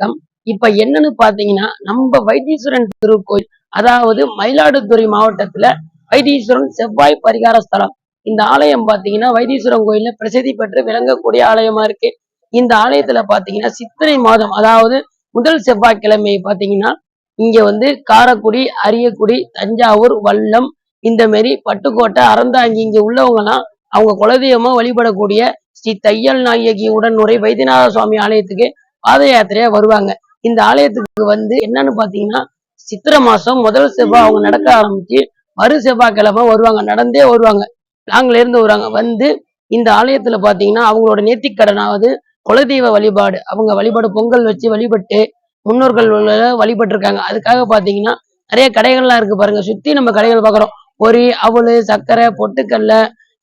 வணக்கம். இப்ப என்னன்னு பாத்தீங்கன்னா நம்ம வைத்தீஸ்வரன் திருக்கோயில் அதாவது மயிலாடுதுறை மாவட்டத்துல வைத்தீஸ்வரன் செவ்வாய் பரிகார ஸ்தலம். இந்த ஆலயம் பாத்தீங்கன்னா வைத்தீஸ்வரன் கோயில்ல பிரசித்தி பெற்று விளங்கக்கூடிய ஆலயமா இருக்கு. இந்த ஆலயத்துல பாத்தீங்கன்னா சித்திரை மாதம் அதாவது முதல் செவ்வாய்க்கிழமை பாத்தீங்கன்னா இங்க வந்து காரக்குடி அரியக்குடி தஞ்சாவூர் வல்லம் இந்த மாரி பட்டுக்கோட்டை அறந்தாங்கி இங்க உள்ளவங்க எல்லாம் அவங்க குலதெய்வமா வழிபடக்கூடிய ஸ்ரீ தையல் நாயகி உடனுரை வைத்தியநாத சுவாமி ஆலயத்துக்கு பாத யாத்திரையா வருவாங்க. இந்த ஆலயத்துக்கு வந்து என்னன்னு பாத்தீங்கன்னா சித்திரை மாசம் முதல் செவ்வாய் அவங்க நடக்க ஆரம்பிச்சு மறு செவ்வாய்க்கிழமை வருவாங்க. நடந்தே வருவாங்க. நாங்களே இருந்து வருவாங்க. வந்து இந்த ஆலயத்துல பாத்தீங்கன்னா அவங்களோட நேர்த்திக்கடனாவது குலதெய்வ வழிபாடு. அவங்க வழிபாடு பொங்கல் வச்சு வழிபட்டு முன்னோர்கள் வழிபட்டு இருக்காங்க அதுக்காக பாத்தீங்கன்னா நிறைய கடைகள்லாம் இருக்கு பாருங்க. சுத்தி நம்ம கடைகள் பாக்குறோம். பொரி அவளு சர்க்கரை பொட்டுக்கல்ல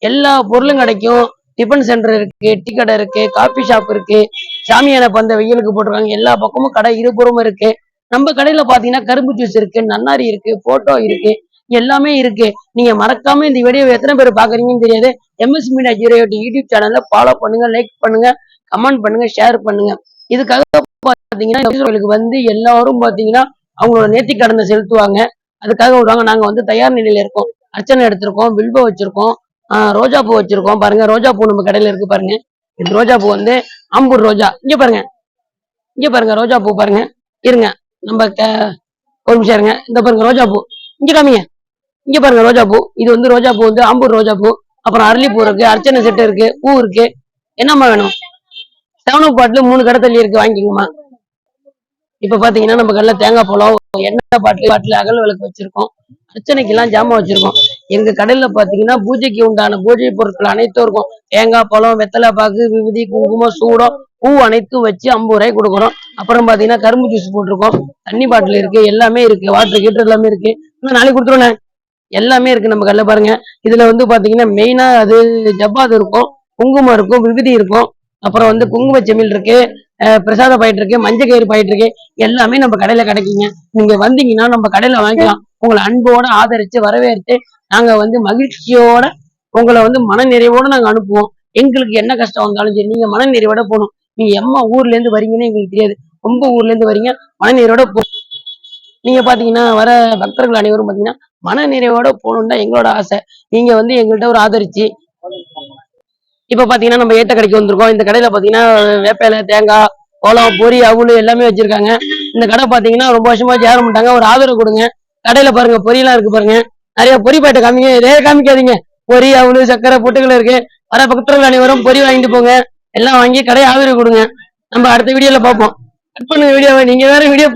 எல்லா பொருளும் கிடைக்கும். டிஃபன் சென்டர் இருக்கு டீ கடை இருக்கு காபி ஷாப் இருக்கு. சாமியான பந்த வெயிலுக்கு போட்டிருக்காங்க. எல்லா பக்கமும் கடை இருபுறமும் இருக்கு. நம்ம கடையில பாத்தீங்கன்னா கரும்பு ஜூஸ் இருக்கு நன்னாரி இருக்கு போட்டோ இருக்கு. எல்லாமே இருக்கு. நீங்க மறக்காம இந்த வீடியோ எத்தனை பேர் பாக்குறீங்கன்னு தெரியாது. MS media zero eight YouTube சேனல்ல ஃபாலோ பண்ணுங்க லைக் பண்ணுங்க கமெண்ட் பண்ணுங்க ஷேர் பண்ணுங்க. இதுக்காக பாத்தீங்கன்னா கோயிலுக்கு வந்து எல்லாரும் பாத்தீங்கன்னா அவங்களோட நேர்த்தி கடனை செலுத்துவாங்க. அதுக்காக வருவாங்க நாங்க வந்து தயார் நிலையில இருக்கோம். அர்ச்சனை எடுத்திருக்கோம் வில்ப வச்சிருக்கோம். ரோஜா பூ வச்சிருக்கோம் பாருங்க. ரோஜா பூ நம்ம கடையில இருக்கு பாருங்க. இந்த ரோஜா பூ வந்து ஆம்பூர் ரோஜா. இங்க பாருங்க. இங்க பாருங்க ரோஜா பூ பாருங்க. இருங்க. நம்ம க- ஒரு நிமிஷம் இருங்க. இந்த பாருங்க ரோஜா பூ. இங்க காமிங்க. இங்க பாருங்க ரோஜா பூ. இது வந்து ரோஜா பூ வந்து ஆம்பூர் ரோஜா பூ. அப்புறம் அரளிப்பூ இருக்கு அர்ச்சனை செட்டு இருக்கு பூ இருக்கு. என்னம்மா வேணும்? செவன் பாட்டில் மூணு கடை தள்ளி இருக்கு. வாங்கிக்கோங்கம்மா. இப்ப பாத்தீங்கன்னா நம்ம கடையில தேங்காய் பழம் எண்ணெய் பாட்டில் பாட்டில் அகல் விளக்கு வச்சிருக்கோம். அர்ச்சனைக்கு எல்லாம் ஜாமான் வச்சிருக்கோம். எங்க கடல்ல பாத்தீங்கன்னா பூஜைக்கு உண்டான பூஜை பொருட்கள் அனைத்தும் இருக்கும். தேங்காய் பழம் வெத்தலை பாக்கு விபூதி குங்குமம் சூடம் பூ அனைத்தும் வச்சு ஐம்பது ரூபாய் கொடுக்குறோம். அப்புறம் பாத்தீங்கன்னா கரும்பு ஜூஸ் போட்டிருக்கோம். தண்ணி பாட்டில் இருக்கு எல்லாமே இருக்கு. வாட்டர் கீட்டர் எல்லாமே இருக்கு. இன்னும் நாளைக்கு கொடுத்துருவேன் எல்லாமே இருக்கு நம்ம கடல பாருங்க. இதுல வந்து பாத்தீங்கன்னா மெயினா அது ஜப்பாத் இருக்கும் குங்குமம் இருக்கும் விபூதி இருக்கும். அப்புறம் வந்து குங்கும செம்மில் இருக்கு பிரசாத பாயிட்டு இருக்கு மஞ்சள் கயிறு பாயிட்டு இருக்கு. எல்லாமே நம்ம கடையில கிடைக்குங்க. நீங்க வந்தீங்கன்னா நம்ம கடையில வாங்கிக்கலாம். உங்களை அன்போட ஆதரிச்சு வரவேற்று நாங்க வந்து மகிழ்ச்சியோட உங்களை வந்து மன நிறைவோட நாங்க அனுப்புவோம். எங்களுக்கு என்ன கஷ்டம் வந்தாலும் சரி நீங்க மன நிறைவோட போகணும். நீங்க எம்மா ஊர்ல இருந்து வரீங்கன்னு எங்களுக்கு தெரியாது. ரொம்ப ஊர்ல இருந்து வரீங்க மன நிறைவோட போ நீங்க பாத்தீங்கன்னா வர பக்தர்கள் அனைவரும் பாத்தீங்கன்னா மன நிறைவோட போகணும்னு எங்களோட ஆசை. நீங்க வந்து எங்கள்கிட்ட ஒரு ஆதரிச்சு இப்ப பாத்தீங்கன்னா நம்ம ஏத்த கடைக்கு வந்திருக்கோம். இந்த கடையில பாத்தீங்கன்னா வேப்பையில தேங்காய் கோலம் பொரி அவுள் எல்லாமே வச்சிருக்காங்க. இந்த கடை பாத்தீங்கன்னா ரொம்ப வருஷமா சேர மாட்டாங்க. ஒரு ஆதரவு கொடுங்க. கடையில பாருங்க பொரியெல்லாம் இருக்கு பாருங்க. நிறைய பொரி பாயிட்ட காமிங்க இதே காமிக்காதீங்க. பொரி அவனு சக்கரை பொட்டுகள் இருக்கு. வர பக்தர்கள் அனைவரும் பொரி வாங்கிட்டு போங்க. எல்லாம் வாங்கி கடையை ஆதரவு கொடுங்க. நம்ம அடுத்த வீடியோல பார்ப்போம். கட் பண்ணுங்க வீடியோவை நீங்க வேற வீடியோ